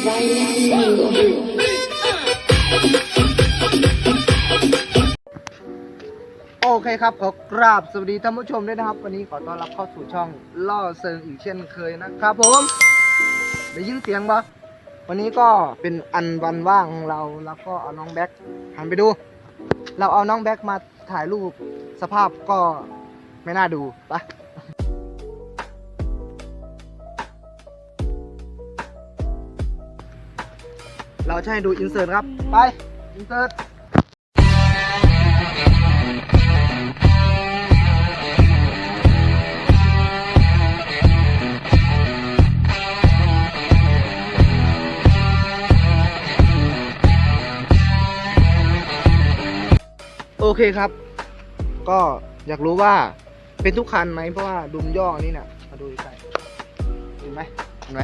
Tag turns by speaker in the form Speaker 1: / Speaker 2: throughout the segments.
Speaker 1: โอเคครับ ขอกราบสวัสดีท่านผู้ชมด้วยนะครับ วันนี้ขอต้อนรับเข้าสู่ช่องล่อเซิงอีกเช่นเคยนะครับผมได้ยินเสียงปะวันนี้ก็เป็นอันวันว่างของเราแล้วก็เอาน้องแบ็คหันไปดู เราเอาน้องแบ็คมาถ่ายรูปสภาพก็ไม่น่าดูไปะ เราจะให้ดูอินเสิร์ตครับ ไป อินเสิร์ตโอเคครับ ก็อยากรู้ว่าเป็นทุกคันไหมเพราะว่าดุมย่อนี่เนี่ยมาดูใกล้เห็นไหมเห็นไหม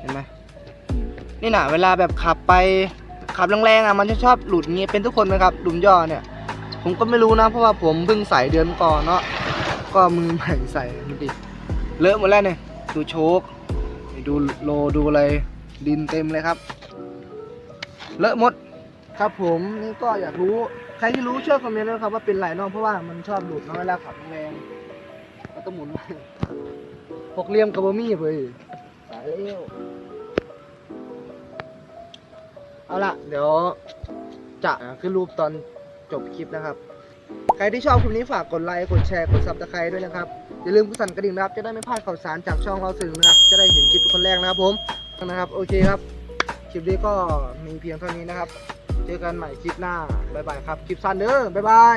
Speaker 1: เห็นไหม นี่นะเวลาแบบขับไปขับแรงๆอะมันจะชอบหลุดเงี้ยเป็นทุกคนไหมครับดุมย่อเนี่ย ผมก็ไม่รู้นะ เพราะว่าผมเพิ่งใส่เดือนก่อนเนาะก็มือใหม่ใส่มันดิเลอะหมดแล้วเนี่ยดูโชคดูโลดูอะไรดินเต็มเลยครับ เลอะหมดครับผมนี่ก็อยากรู้ใครที่รู้ช่วยคอมเมนต์ด้วยครับว่าเป็นไรน้องเพราะว่ามันชอบหลุดเนาะเวลาขับแรงๆมันต้องหมุนหกเหลี่ยมกับบะมี่เว้ยสายเลี้ยว เอาละเดี๋ยวจะขึ้นรูปตอนจบคลิปนะครับ ใครที่ชอบคลิปนี้ฝากกดไลค์ กดแชร์ กดซับสไครต์ด้วยนะครับ อย่าลืมกดสั่นกระดิ่งนะครับ จะได้ไม่พลาดข่าวสารจากช่องเราสื่อนะครับ จะได้เห็นคลิปเป็นคนแรกนะครับผม นะครับ โอเคครับ คลิปนี้ก็มีเพียงเท่านี้นะครับ เจอกันใหม่คลิปหน้า บ๊ายบายครับ คลิปสั้นเด้อ บ๊ายบาย